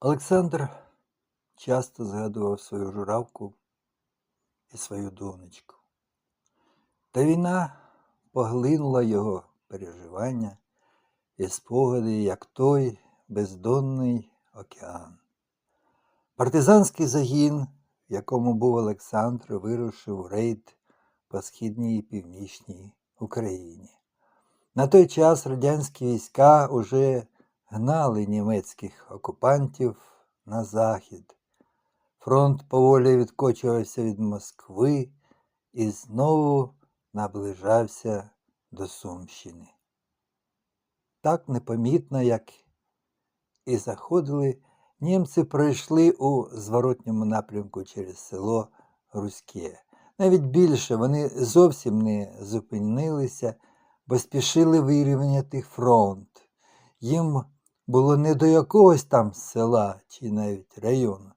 Олександр часто згадував свою журавку і свою донечку. Та війна поглинула його переживання і спогади, як той бездонний океан. Партизанський загін, в якому був Олександр, вирушив в рейд по східній і північній Україні. На той час радянські війська уже гнали німецьких окупантів на захід. Фронт поволі відкочувався від Москви і знову наближався до Сумщини. Так непомітно, як і заходили, німці пройшли у зворотньому напрямку через село Руське. Навіть більше вони зовсім не зупинилися, бо спішили вирівняти фронт. Їм було не до якогось там села чи навіть району.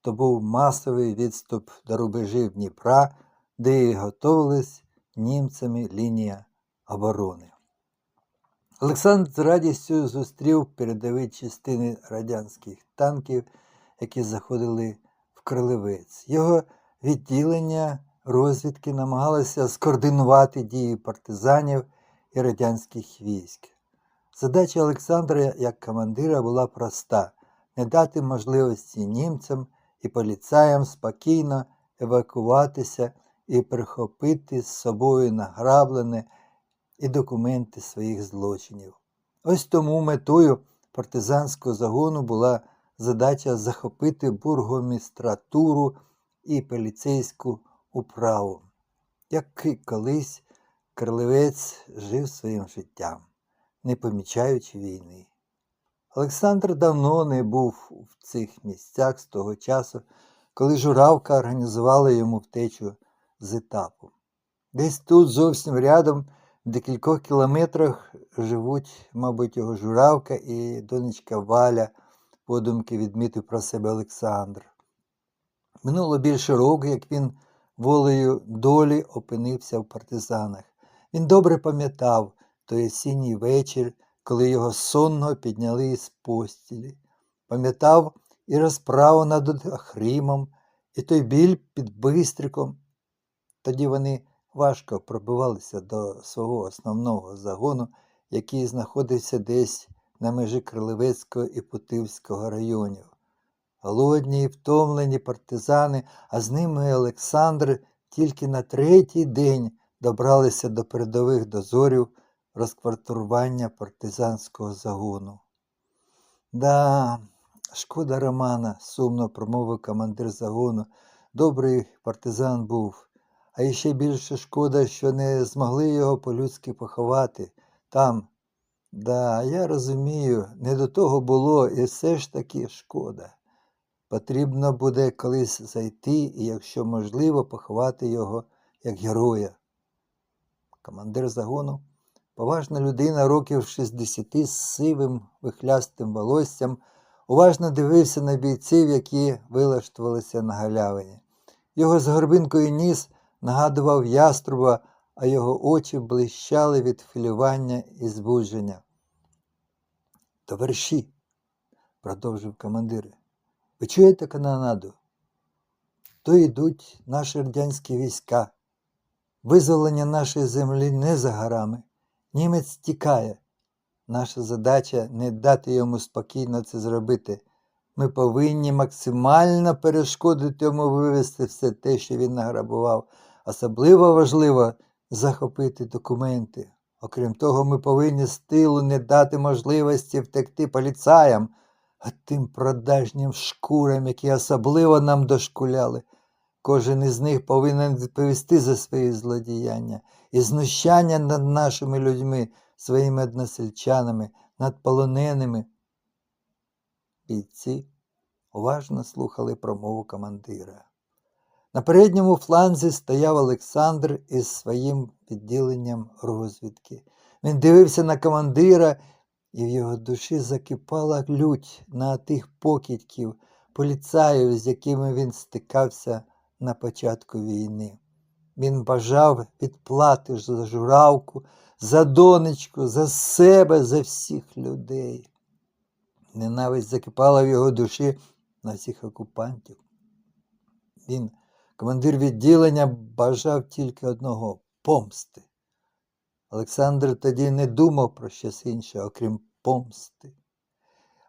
То був масовий відступ до рубежів Дніпра, де і готовилась німцями лінія оборони. Олександр з радістю зустрів передові частини радянських танків, які заходили в Крилевець. Його відділення розвідки намагалося скоординувати дії партизанів і радянських військ. Задача Олександра як командира була проста не дати можливості німцям і поліцаям спокійно евакуватися і прихопити з собою награблене і документи своїх злочинів. Ось тому метою партизанського загону була задача захопити бургомістратуру і поліцейську управу, як і колись Крилевець жив своїм життям, не помічаючи війни. Олександр давно не був в цих місцях з того часу, коли журавка організувала йому втечу з етапу. Десь тут зовсім рядом, в декількох кілометрах, живуть, мабуть, його журавка і донечка Валя, подумки відмітив про себе Олександр. Минуло більше року, як він волею долі опинився в партизанах. Він добре пам'ятав той осінній вечір, коли його сонного підняли із постілі. Пам'ятав і розправу над Охримом, і той біль під Бистриком. Тоді вони важко пробивалися до свого основного загону, який знаходився десь на межі Крилевецького і Путивського районів. Голодні і втомлені партизани, а з ними і Олександр тільки на третій день добралися до передових дозорів розквартурування партизанського загону. Да, шкода Романа, сумно промовив командир загону. Добрий партизан був, а іще більше шкода, що не змогли його по-людськи поховати там. Да, я розумію, не до того було, і все ж таки шкода. Потрібно буде колись зайти і, якщо можливо, поховати його як героя. Командир загону Поважна людина років 60 з сивим вихлястим волоссям, уважно дивився на бійців, які вилаштувалися на галявині. Його з горбинкою ніс нагадував яструба, а його очі блищали від хвилювання і збудження. Товариші, продовжив командир, ви чуєте канонаду? То йдуть наші радянські війська. Визволення нашої землі не за горами. Німець тікає. Наша задача не дати йому спокійно це зробити. Ми повинні максимально перешкодити йому вивезти все те, що він награбував. Особливо важливо захопити документи. Окрім того, ми повинні з тилу не дати можливості втекти поліцаям, а тим продажнім шкурам, які особливо нам дошкуляли. Кожен із них повинен відповісти за свої злодіяння і знущання над нашими людьми, своїми односельчанами, над полоненими. Бійці уважно слухали промову командира. На передньому фланзі стояв Олександр із своїм відділенням розвідки. Він дивився на командира, і в його душі закипала лють на тих покидьків, поліцаїв, з якими він стикався на початку війни. Він бажав відплати за журавку, за донечку, за себе, за всіх людей. Ненависть закипала в його душі на всіх окупантів. Він, командир відділення, бажав тільки одного помсти. Олександр тоді не думав про щось інше, окрім помсти.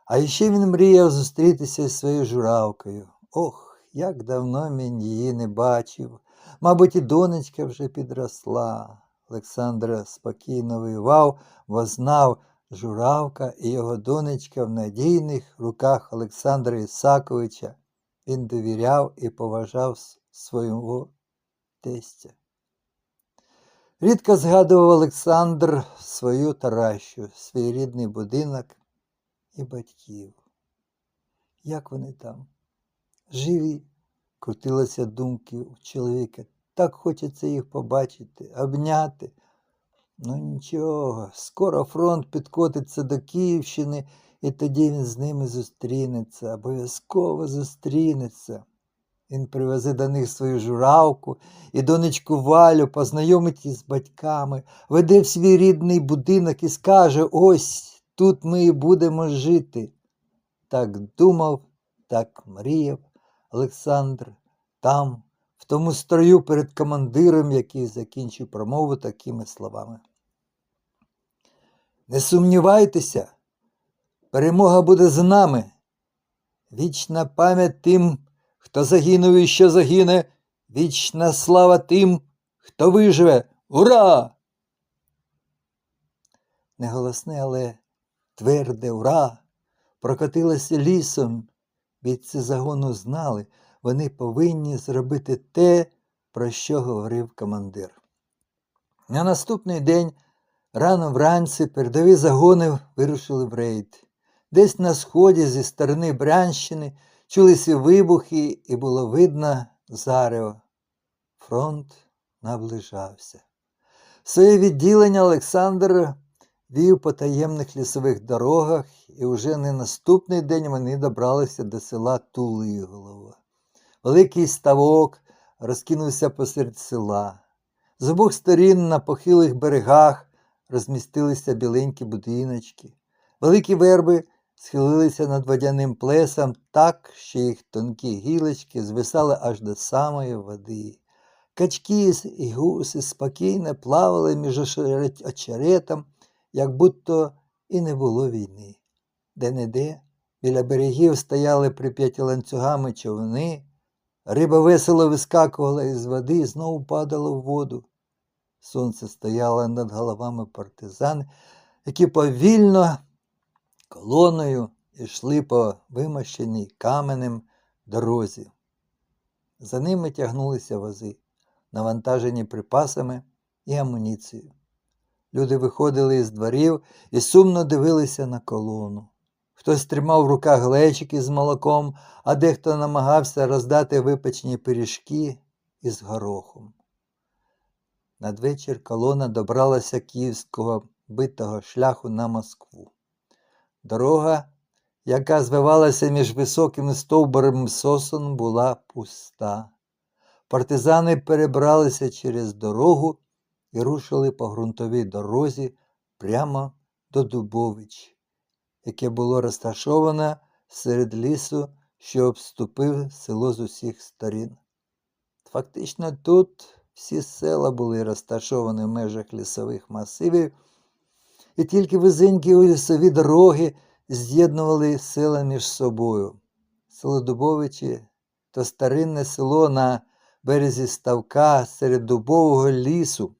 А ще він мріяв зустрітися зі своєю журавкою. Ох, як давно він її не бачив. Мабуть, і донечка вже підросла. Олександр спокійно воював, бо знав, журавка і його донечка в надійних руках Олександра Ісаковича. Він довіряв і поважав свого тестя. Рідко згадував Олександр свою Таращу, свій рідний будинок і батьків. Як вони там? Живі, крутилися думки у чоловіка. Так хочеться їх побачити, обняти. Ну нічого, скоро фронт підкотиться до Київщини, і тоді він з ними зустрінеться, обов'язково зустрінеться. Він привезе до них свою журавку і донечку Валю, познайомить її з батьками, веде в свій рідний будинок і скаже: ось тут ми і будемо жити. Так думав, так мріяв Олександр там, в тому строю перед командиром, який закінчив промову такими словами. Не сумнівайтеся, перемога буде з нами. Вічна пам'ять тим, хто загинув і що загине, вічна слава тим, хто виживе. Ура! Неголосне, але тверде ура прокотилося лісом. Бійці загону знали, вони повинні зробити те, про що говорив командир. На наступний день, рано вранці, передові загони вирушили в рейд. Десь на сході зі сторони Брянщини чулися вибухи, і було видно зарево. Фронт наближався. Своє відділення Олександр вів по таємних лісових дорогах, і вже не наступний день вони добралися до села Тулиголово. Великий ставок розкинувся посеред села. З обох сторін на похилих берегах розмістилися біленькі будиночки. Великі верби схилилися над водяним плесом так, що їх тонкі гілочки звисали аж до самої води. Качки і гуси спокійно плавали між очерет- очеретом, як будто і не було війни. Де-не-де біля берегів стояли прип'яті ланцюгами човни, риба весело вискакувала із води і знову падала в воду. Сонце стояло над головами партизан, які повільно колоною йшли по вимощеній каменем дорозі. За ними тягнулися вози, навантажені припасами і амуніцією. Люди виходили із дворів і сумно дивилися на колону. Хтось тримав в руках глечики з молоком, а дехто намагався роздати випечені пиріжки із горохом. Надвечір колона добралася київського битого шляху на Москву. Дорога, яка звивалася між високими стовбурами сосен, була пуста. Партизани перебралися через дорогу і рушили по ґрунтовій дорозі прямо до Дубович, яке було розташоване серед лісу, що обступив село з усіх сторін. Фактично тут всі села були розташовані в межах лісових масивів, і тільки вузенькі лісові дороги з'єднували села між собою. Село Дубовичі то старинне село на березі ставка серед дубового лісу,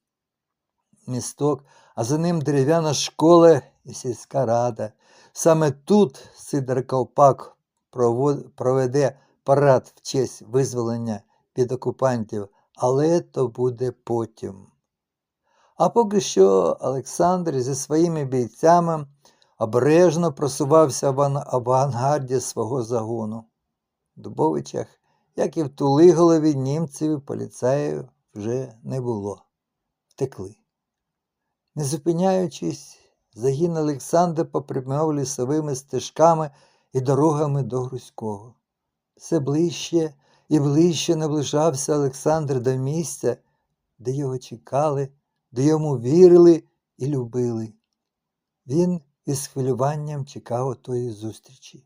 місток, а за ним дерев'яна школа і сільська рада. Саме тут Сидор Ковпак проведе парад в честь визволення від окупантів, але то буде потім. А поки що Олександр зі своїми бійцями обережно просувався в авангарді свого загону. В Дубовичах, як і в Тулиголові, німців і поліцаїв вже не було. Втекли. Не зупиняючись, загін Олександра попрямував лісовими стежками і дорогами до Грузького. Все ближче і ближче наближався Олександр до місця, де його чекали, де йому вірили і любили. Він і з хвилюванням чекав отої зустрічі.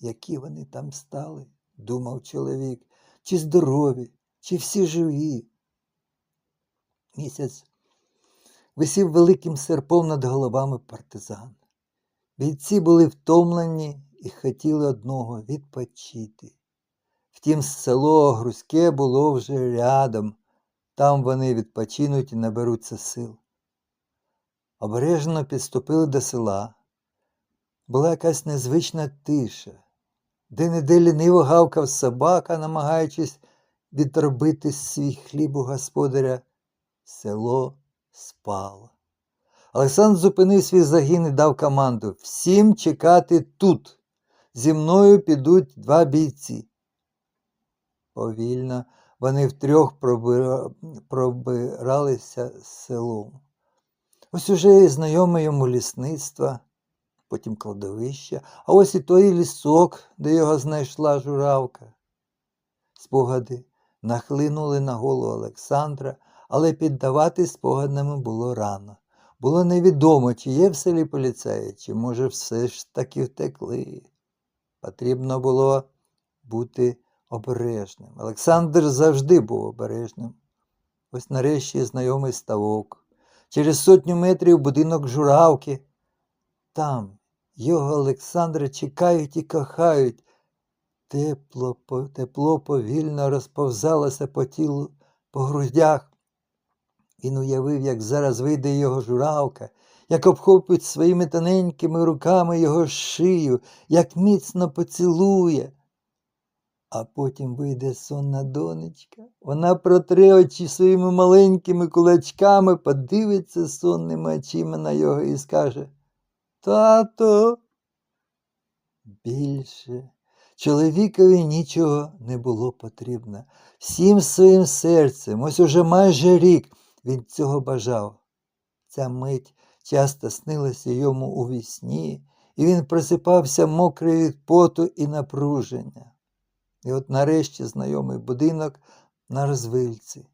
Які вони там стали, думав чоловік, чи здорові, чи всі живі. Місяць висів великим серпом над головами партизан. Бійці були втомлені і хотіли одного відпочити. Втім, село Грузьке було вже рядом, там вони відпочинуть і наберуться сил. Обережно підступили до села. Була якась незвична тиша, де неде ліниво гавкав собака, намагаючись відробити свій хліб у господаря. Село спало. Олександр зупинив свій загін і дав команду всім чекати тут. Зі мною підуть два бійці. Повільно вони втрьох проби- пробиралися селом. Ось уже і знайоме йому лісництво, потім кладовище, а ось і той лісок, де його знайшла журавка. Спогади нахлинули на голову Олександра, але піддавати спогадами було рано. Було невідомо, чи є в селі поліцаї, чи, може, все ж таки втекли. Потрібно було бути обережним. Олександр завжди був обережним. Ось нарешті знайомий ставок. Через сотню метрів будинок журавки. Там його Олександра чекають і кохають. Тепло, тепло повільно розповзалося по тілу, по грудях. Він уявив, як зараз вийде його журавка, як обхопить своїми тоненькими руками його шию, як міцно поцілує. А потім вийде сонна донечка. Вона протре очі своїми маленькими кулачками, подивиться сонними очима на його і скаже Тато. Більше чоловікові нічого не було потрібно. Всім своїм серцем, ось уже майже рік він цього бажав. Ця мить часто снилася йому у вісні, і він просипався мокрий від поту і напруження. І от нарешті знайомий будинок на розвильці.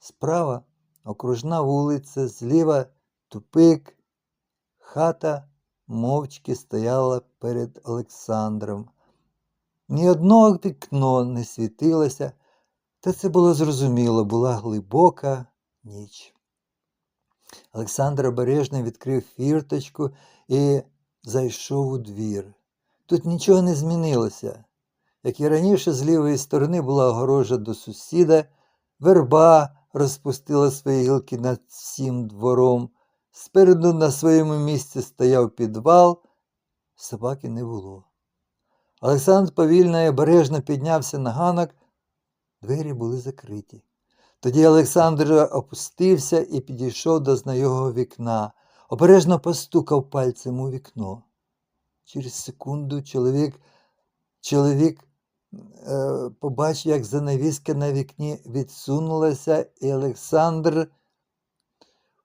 Справа окружна вулиця, зліва тупик. Хата мовчки стояла перед Олександром. Ні одного вікно не світилося, та це було зрозуміло, була глибока ніч. Олександр обережно відкрив фірточку і зайшов у двір. Тут нічого не змінилося. Як і раніше, з лівої сторони була огорожа до сусіда, верба розпустила свої гілки над всім двором. Спереду на своєму місці стояв підвал, собаки не було. Олександр повільно і обережно піднявся на ганок, двері були закриті. Тоді Олександр опустився і підійшов до знайомого вікна, обережно постукав пальцем у вікно. Через секунду чоловік, чоловік е, побачив, як занавіска на вікні відсунулася, і Олександр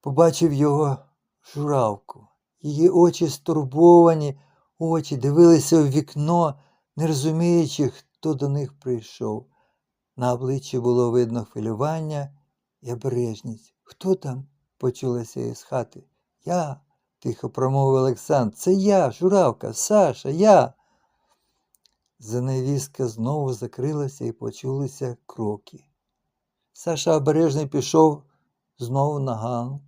побачив його журавку. Її очі стурбовані, очі дивилися в вікно, не розуміючи, хто до них прийшов. На обличчі було видно хвилювання і обережність. Хто там? почулося із хати. Я, тихо промовив Олександр. Це я, журавка, Саша, я. Занавіска знову закрилася і почулися кроки. Саша обережно пішов знову на ганок.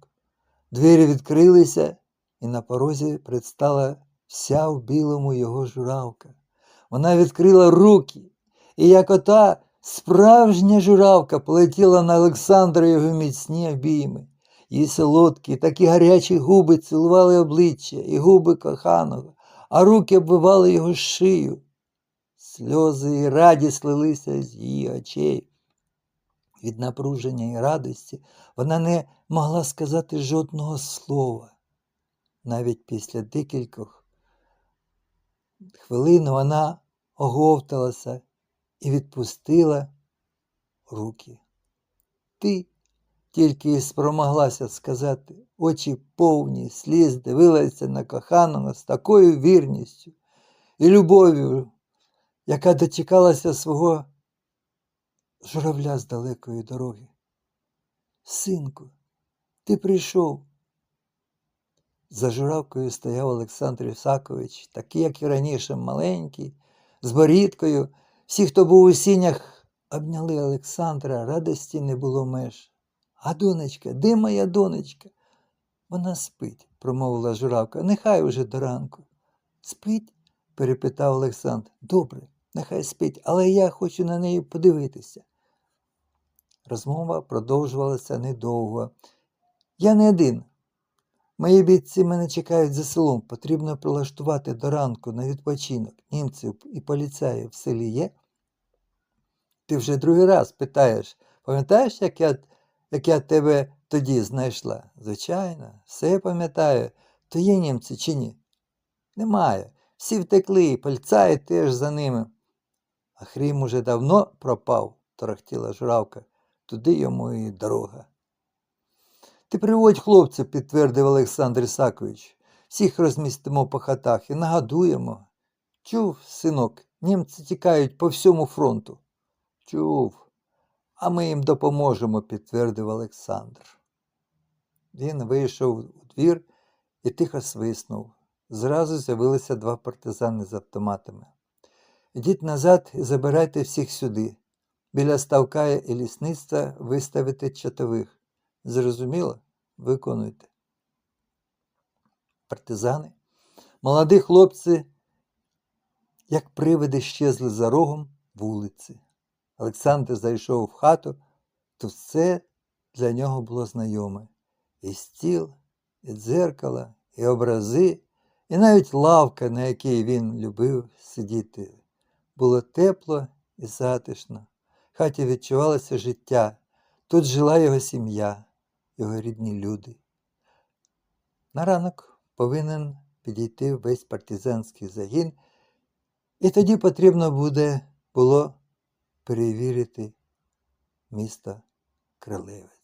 Двері відкрилися, і на порозі предстала вся в білому його журавка. Вона відкрила руки, і як ота справжня журавка полетіла на Олександра його міцні обійми. Її солодкі, такі гарячі губи цілували обличчя і губи коханого, а руки обвивали його шию. Сльози і радість лилися з її очей. Від напруження і радості вона не могла сказати жодного слова. Навіть після декількох хвилин вона оговталася і відпустила руки. Ти тільки й спромоглася сказати, очі повні сліз дивилася на коханого з такою вірністю і любов'ю, яка дочекалася свого журавля з далекої дороги. Синку, ти прийшов. За журавкою стояв Олександр Ісакович, такий, як і раніше, маленький, з борідкою. Всі, хто був у сінях, обняли Олександра, радості не було меж. А донечка, де моя донечка? Вона спить, промовила журавка. Нехай уже до ранку. Спить? перепитав Олександр. Добре, нехай спить, але я хочу на неї подивитися. Розмова продовжувалася недовго. Я не один. Мої бійці мене чекають за селом. Потрібно прилаштувати до ранку на відпочинок. Німців і поліцаїв в селі є. Ти вже другий раз питаєш, пам'ятаєш, як я, як я тебе тоді знайшла? Звичайно, все пам'ятаю. То є німці чи ні? Немає. Всі втекли, поліцаї теж за ними. А Хрім уже давно пропав, торохтіла журавка. Туди йому і дорога. Ти приводь хлопців, підтвердив Олександр Ісакович. Всіх розмістимо по хатах і нагадуємо. Чув, синок, німці тікають по всьому фронту. Чув, а ми їм допоможемо, підтвердив Олександр. Він вийшов у двір і тихо свиснув. Зразу з'явилися два партизани з автоматами. Ідіть назад і забирайте всіх сюди. Біля ставка і лісництва виставити чатових. Зрозуміло? Виконуйте. Партизани, молоді хлопці, як привиди щезли за рогом вулиці. Олександр зайшов в хату, то все для нього було знайоме. І стіл, і дзеркало, і образи, і навіть лавка, на якій він любив сидіти. Було тепло і затишно. В хаті відчувалося життя. Тут жила його сім'я, його рідні люди. На ранок повинен підійти весь партизанський загін, і тоді потрібно буде було перевірити місто Крилеве.